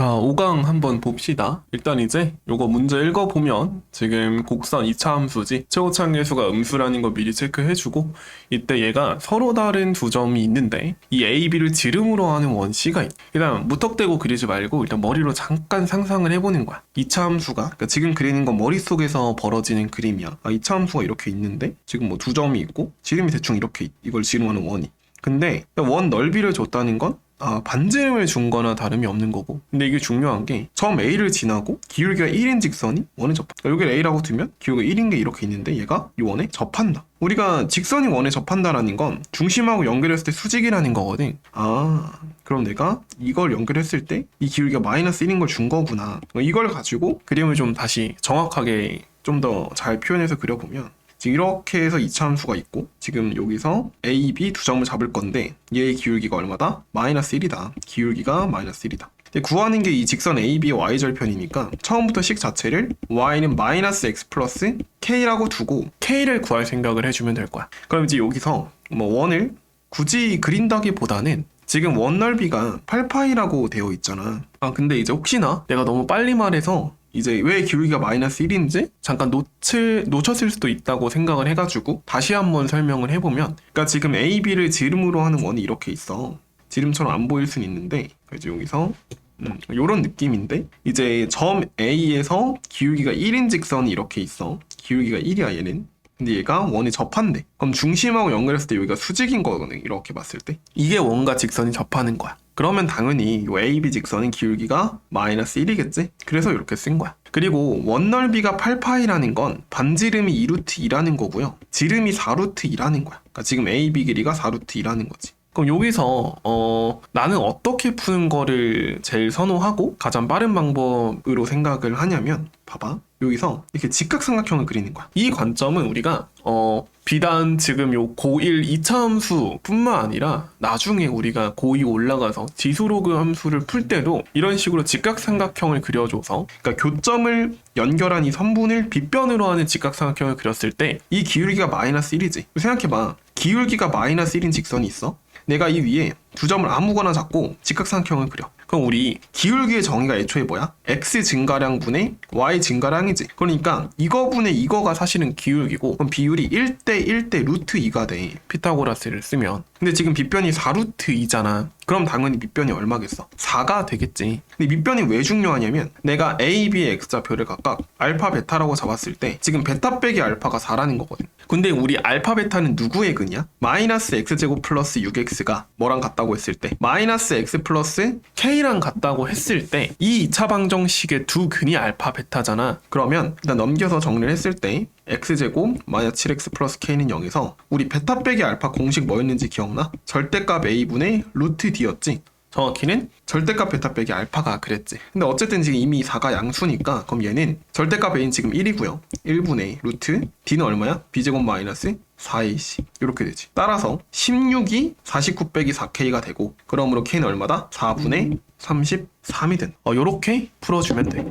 자, 5강 한번 봅시다. 일단 이제 요거 문제 읽어보면 지금 곡선 2차 함수지 최고차항계수가 음수라는 거 미리 체크해주고 이때 얘가 서로 다른 두 점이 있는데 이 A, B를 지름으로 하는 원C가 있 일단 무턱대고 그리지 말고 일단 머리로 잠깐 상상을 해보는 거야. 2차 함수가 그러니까 지금 그리는 건 머릿속에서 벌어지는 그림이야. 아, 2차 함수가 이렇게 있는데 지금 뭐 두 점이 있고 지름이 대충 이렇게 있- 이걸 지름하는 원이 근데 원 넓이를 줬다는 건 아, 반지름을 준 거나 다름이 없는 거고. 근데 이게 중요한 게, 점 A를 지나고 기울기가 1인 직선이 원에 접한다. 그러니까 여기를 A라고 두면 기울기가 1인 게 이렇게 있는데 얘가 이 원에 접한다. 우리가 직선이 원에 접한다라는 건 중심하고 연결했을 때 수직이라는 거거든. 아, 그럼 내가 이걸 연결했을 때 이 기울기가 마이너스 1인 걸 준 거구나. 이걸 가지고 그림을 좀 다시 정확하게 좀 더 잘 표현해서 그려보면 지금 이렇게 해서 이차 함수가 있고 지금 여기서 A, B 두 점을 잡을 건데 얘의 기울기가 얼마다? 마이너스 1이다. 기울기가 마이너스 1이다. 근데 구하는 게 이 직선 AB의 Y절편이니까 처음부터 식 자체를 Y는 마이너스 X 플러스 K라고 두고 K를 구할 생각을 해주면 될 거야. 그럼 이제 여기서 뭐 원을 굳이 그린다기보다는 지금 원 넓이가 8파이라고 되어 있잖아. 아 근데 이제 혹시나 내가 너무 빨리 말해서 이제 왜 기울기가 마이너스 1인지 잠깐 놓칠, 놓쳤을 수도 있다고 생각을 해가지고 다시 한번 설명을 해보면 그러니까 지금 A, B를 지름으로 하는 원이 이렇게 있어. 지름처럼 안 보일 수는 있는데 이제 여기서 음, 요런 느낌인데 이제 점 A에서 기울기가 1인 직선이 이렇게 있어. 기울기가 1이야 얘는. 근데 얘가 원에 접한대 그럼 중심하고 연결했을 때 여기가 수직인 거거든 이렇게 봤을 때. 이게 원과 직선이 접하는 거야 그러면 당연히 요 AB 직선은 기울기가 마이너스 1이겠지? 그래서 이렇게 쓴 거야. 그리고 원 넓이가 8파이라는 건 반지름이 2루트 2라는 거고요. 지름이 4루트 2라는 거야. 그러니까 지금 AB 길이가 4루트 2라는 거지. 그럼 여기서 어, 나는 어떻게 푸는 거를 제일 선호하고 가장 빠른 방법으로 생각을 하냐면 봐봐. 여기서 이렇게 직각삼각형을 그리는 거야. 이 관점은 우리가 어, 비단 지금 요 고1 2차 함수뿐만 아니라 나중에 우리가 고2 올라가서 지수로그 함수를 풀 때도 이런 식으로 직각삼각형을 그려줘서 그러니까 교점을 연결한 이 선분을 빗변으로 하는 직각삼각형을 그렸을 때 이 기울기가 마이너스 1이지. 생각해봐. 기울기가 마이너스 1인 직선이 있어. 내가 이 위에 두 점을 아무거나 잡고 직각삼각형을 그려. 그럼 우리 기울기의 정의가 애초에 뭐야? x 증가량 분의 y 증가량이지. 그러니까 이거 분의 이거가 사실은 기울기고 그럼 비율이 1대 1대 루트 2가 돼. 피타고라스를 쓰면. 근데 지금 빗변이 4루트 2잖아. 그럼 당연히 밑변이 얼마겠어? 4가 되겠지. 근데 밑변이 왜 중요하냐면 내가 A, B의 x좌표를 각각 알파, 베타라고 잡았을 때 지금 베타 빼기 알파가 4라는 거거든. 근데 우리 알파, 베타는 누구의 근이야? 마이너스 x제곱 플러스 6x가 뭐랑 같다고 했을 때 마이너스 x 플러스 k랑 같다고 했을 때 이 2차 방정식의 두 근이 알파, 베타잖아. 그러면 일단 넘겨서 정리를 했을 때 x제곱 마이너스 7x 플러스 k는 0에서 우리 베타 빼기 알파 공식 뭐였는지 기억나? 절대값 a분의 루트 d였지? 정확히는 절대값 베타 빼기 알파가 그랬지. 근데 어쨌든 지금 이미 4가 양수니까 그럼 얘는 절대값 a는 지금 1이고요. 1분의 루트 d는 얼마야? b제곱 마이너스 4ac 이렇게 되지. 따라서 16이 49 빼기 4k가 되고 그러므로 k는 얼마다? 4분의 33이 된. 어, 요렇게 풀어주면 돼.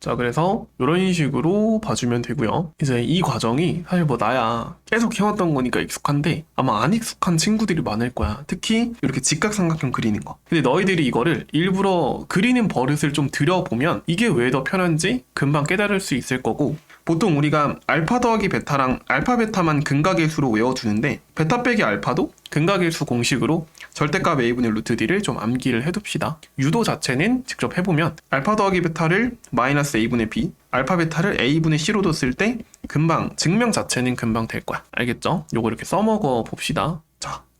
자, 그래서 이런 식으로 봐주면 되고요. 이제 이 과정이 사실 뭐 나야 계속 해왔던 거니까 익숙한데 아마 안 익숙한 친구들이 많을 거야. 특히 이렇게 직각삼각형 그리는 거. 근데 너희들이 이거를 일부러 그리는 버릇을 좀 들여보면 이게 왜 더 편한지 금방 깨달을 수 있을 거고 보통 우리가 알파 더하기 베타랑 알파 베타만 근각의 수로 외워두는데 베타 빼기 알파도 근각의 수 공식으로 절대값 a분의 루트 d를 좀 암기를 해둡시다. 유도 자체는 직접 해보면 알파 더하기 베타를 마이너스 a분의 b, 알파 베타를 a분의 c로 뒀을 때 금방 증명 자체는 금방 될 거야. 알겠죠? 요거 이렇게 써먹어 봅시다.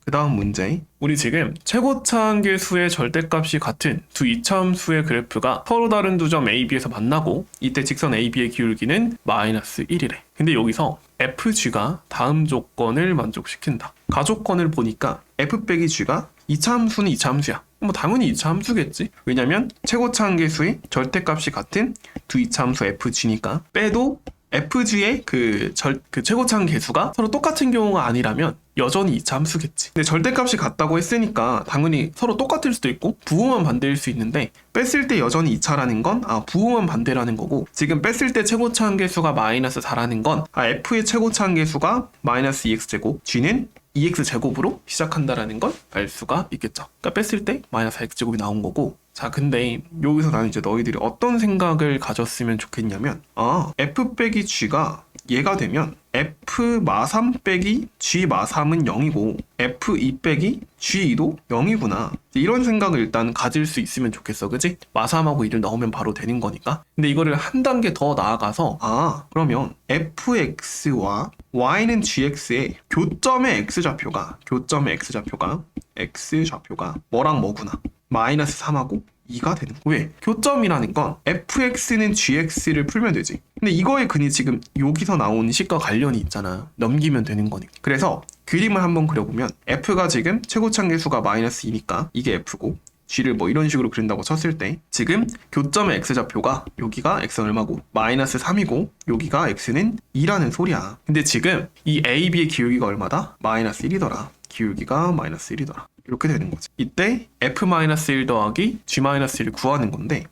자, 그 다음 문제. 우리 지금 최고차항 계수의 절대값이 같은 두 이차함수의 그래프가 서로 다른 두 점 A, B에서 만나고 이때 직선 A, B의 기울기는 마이너스 1이래. 근데 여기서 FG가 다음 조건을 만족시킨다. 가조건을 보니까 F 빼기 G가 이차함수는 이차함수야. 뭐 당연히 이차함수겠지. 왜냐면 최고차항 계수의 절대값이 같은 두 이차함수 FG니까 빼도 FG의 그, 절, 그 최고차항 계수가 서로 똑같은 경우가 아니라면 여전히 2차 함수겠지. 근데 절대값이 같다고 했으니까 당연히 서로 똑같을 수도 있고 부호만 반대일 수 있는데 뺐을 때 여전히 2차라는 건 아, 부호만 반대라는 거고 지금 뺐을 때 최고차항 계수가 마이너스 4라는 건 아, F의 최고차항 계수가 마이너스 2x제곱 G는 2x 제곱으로 시작한다라는 걸 알 수가 있겠죠. 그러니까 뺐을 때 마이너스 x 제곱이 나온 거고 자 근데 여기서 나는 이제 너희들이 어떤 생각을 가졌으면 좋겠냐면 아 f 빼기 g가 얘가 되면 f 마3 빼기 g 마3은 0이고 f2 빼기 g2도 0이구나 이런 생각을 일단 가질 수 있으면 좋겠어 그지? 마3하고 2를 넣으면 바로 되는 거니까 근데 이거를 한 단계 더 나아가서 아 그러면 fx와 y는 gx의 교점의 x좌표가 교점의 x좌표가 x좌표가 뭐랑 뭐구나 마이너스 3하고 2가 되는 거야. 왜? 교점이라는 건 fx는 gx를 풀면 되지. 근데 이거의 근이 지금 여기서 나온 식과 관련이 있잖아. 넘기면 되는 거니까. 그래서 그림을 한번 그려보면 f가 지금 최고차계수가 마이너스 2니까 이게 f고 g를 뭐 이런 식으로 그린다고 쳤을 때 지금 교점의 x좌표가 여기가 x는 얼마고 마이너스 3이고 여기가 x는 2라는 소리야. 근데 지금 이 a, b의 기울기가 얼마다? 마이너스 1이더라. 기울기가 마이너스 1이더라. 이렇게 되는 거지. 이때 f-1 더하기 g-1을 구하는 건데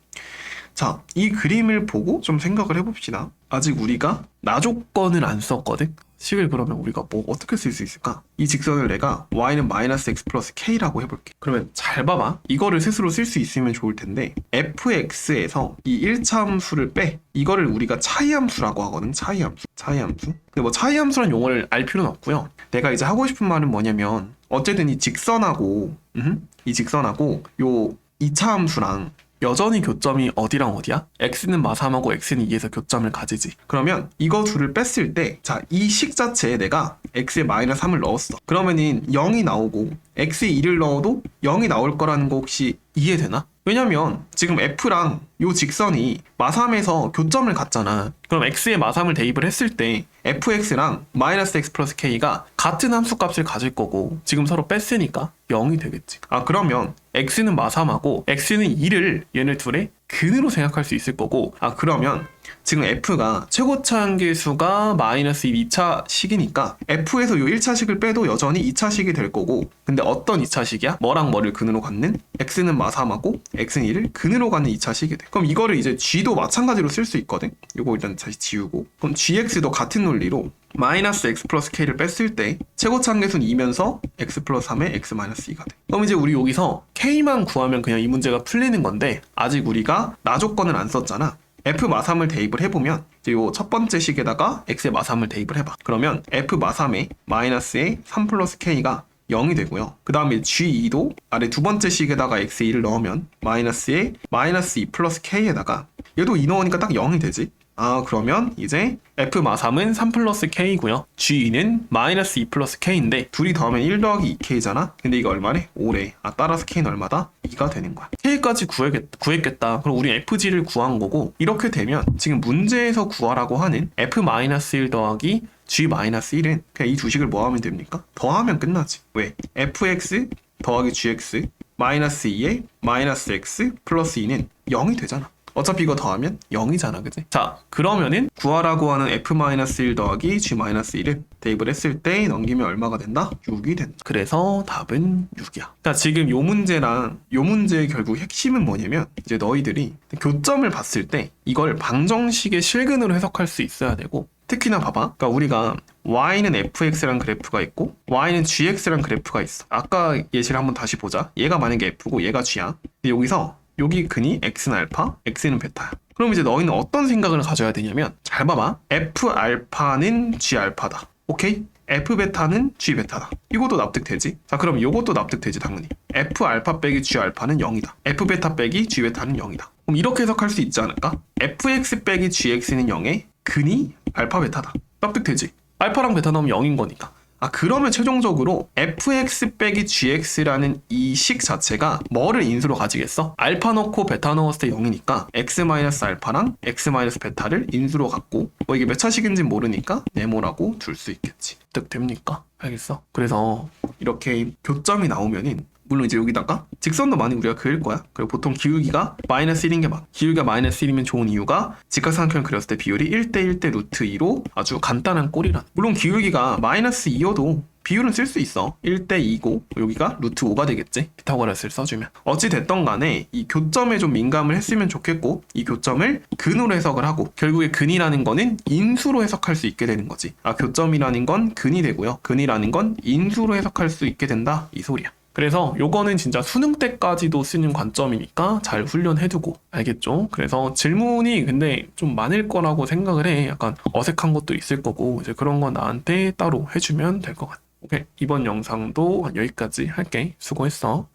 자, 이 그림을 보고 좀 생각을 해봅시다. 아직 우리가 나조건을 안 썼거든? 식을 그러면 우리가 뭐 어떻게 쓸 수 있을까? 이 직선을 내가 y는 마이너스 x 플러스 k라고 해볼게. 그러면 잘 봐봐. 이거를 스스로 쓸 수 있으면 좋을 텐데 fx에서 이 1차 함수를 빼. 이거를 우리가 차이 함수라고 하거든. 차이 함수. 차이 함수. 근데 뭐 차이 함수란 용어를 알 필요는 없고요. 내가 이제 하고 싶은 말은 뭐냐면 어쨌든 이 직선하고 음, 이 직선하고 요 2차 함수랑 여전히 교점이 어디랑 어디야? x는 마3하고 x는 2에서 교점을 가지지. 그러면 이거 둘을 뺐을 때, 자, 이 식 자체에 내가 x에 마이너스 3을 넣었어. 그러면은 0이 나오고 x에 2를 넣어도 0이 나올 거라는 거 혹시 이해되나? 왜냐면 지금 f랑 요 직선이 마3에서 교점을 갖잖아. 그럼 x에 마3을 대입을 했을 때 fx랑 마이너스 x 플러스 k가 같은 함수 값을 가질 거고 지금 서로 뺐으니까 0이 되겠지. 아 그러면 x는 마3하고 x는 2를 얘네 둘의 근으로 생각할 수 있을 거고 아 그러면 지금 f가 최고차항계수가 마이너스 2차 식이니까 f에서 요 1차 식을 빼도 여전히 2차 식이 될 거고 근데 어떤 2차 식이야? 뭐랑 뭐를 근으로 갖는? x는 마3하고 x는 2를 근으로 갖는 2차 식이 돼 그럼 이거를 이제 g도 마찬가지로 쓸 수 있거든 이거 일단 다시 지우고 그럼 gx도 같은 논리로 마이너스 x 플러스 k를 뺐을 때 최고차항계수는 2면서 x 플러스 3의 x 마이너스 2가 돼. 그럼 이제 우리 여기서 k만 구하면 그냥 이 문제가 풀리는 건데 아직 우리가 나 조건을 안 썼잖아. f 마3을 대입을 해보면 이제 요첫 번째 식에다가 x의 마3을 대입을 해봐. 그러면 f 마3의 마이너스의 3 플러스 k가 0이 되고요. 그 다음에 G2도 아래 두 번째 식에다가 X2를 넣으면 마이너스에 마이너스 2 플러스 K에다가 얘도 2 넣으니까 딱 0이 되지. 아 그러면 이제 F 마3은 3 플러스 K고요 G는 마이너스 2 플러스 K인데 둘이 더하면 1 더하기 2K잖아 근데 이거 얼마래? 5래 아 따라서 K는 얼마다? 2가 되는 거야 K까지 구했겠다, 구했겠다 그럼 우리 FG를 구한 거고 이렇게 되면 지금 문제에서 구하라고 하는 F 마이너스 1 더하기 G 마이너스 1은 그냥 이두 식을 뭐 하면 됩니까? 더하면 끝나지 왜? FX 더하기 GX 마이너스 2에 마이너스 X 플러스 2는 0이 되잖아 어차피 이거 더하면 0이잖아, 그지? 자, 그러면은 구하라고 하는 f-1 더하기 g-1을 대입을 했을 때 넘기면 얼마가 된다? 6이 된다. 그래서 답은 6이야. 자, 지금 요 문제랑 요 문제의 결국 핵심은 뭐냐면 이제 너희들이 교점을 봤을 때 이걸 방정식의 실근으로 해석할 수 있어야 되고 특히나 봐봐. 그러니까 우리가 y는 fx란 그래프가 있고 y는 gx란 그래프가 있어. 아까 예시를 한번 다시 보자. 얘가 만약에 f고 얘가 g야. 근데 여기서 여기 근이 x는 알파, x는 베타야. 그럼 이제 너희는 어떤 생각을 가져야 되냐면 잘 봐봐. f 알파는 g 알파다. 오케이? f 베타는 g 베타다. 이것도 납득되지? 자, 그럼 이것도 납득되지 당연히. f 알파 빼기 g 알파는 0이다. f 베타 빼기 g 베타는 0이다. 그럼 이렇게 해석할 수 있지 않을까? fx 빼기 gx는 0에 근이 알파 베타다. 납득되지? 알파랑 베타 넣으면 0인 거니까. 아 그러면 최종적으로 fx 빼기 gx라는 이 식 자체가 뭐를 인수로 가지겠어? 알파 넣고 베타 넣었을 때 0이니까 x 마이너스 알파랑 x 마이너스 베타를 인수로 갖고 뭐 이게 몇 차식인지 모르니까 네모라고 둘 수 있겠지. 득 됩니까? 알겠어? 그래서 이렇게 교점이 나오면은 물론 이제 여기다가 직선도 많이 우리가 그릴 거야. 그리고 보통 기울기가 마이너스 1인 게 많아. 기울기가 마이너스 1이면 좋은 이유가 직각삼각형 그렸을 때 비율이 1대 1대 루트 2로 아주 간단한 꼴이란. 물론 기울기가 마이너스 2여도 비율은 쓸 수 있어. 1대 2고 여기가 루트 5가 되겠지. 피타고라스를 써주면. 어찌 됐던 간에 이 교점에 좀 민감을 했으면 좋겠고 이 교점을 근으로 해석을 하고 결국에 근이라는 거는 인수로 해석할 수 있게 되는 거지. 아 교점이라는 건 근이 되고요. 근이라는 건 인수로 해석할 수 있게 된다. 이 소리야. 그래서 요거는 진짜 수능 때까지도 쓰는 관점이니까 잘 훈련해두고 알겠죠? 그래서 질문이 근데 좀 많을 거라고 생각을 해. 약간 어색한 것도 있을 거고 이제 그런 건 나한테 따로 해주면 될 것 같아. 오케이 이번 영상도 여기까지 할게. 수고했어.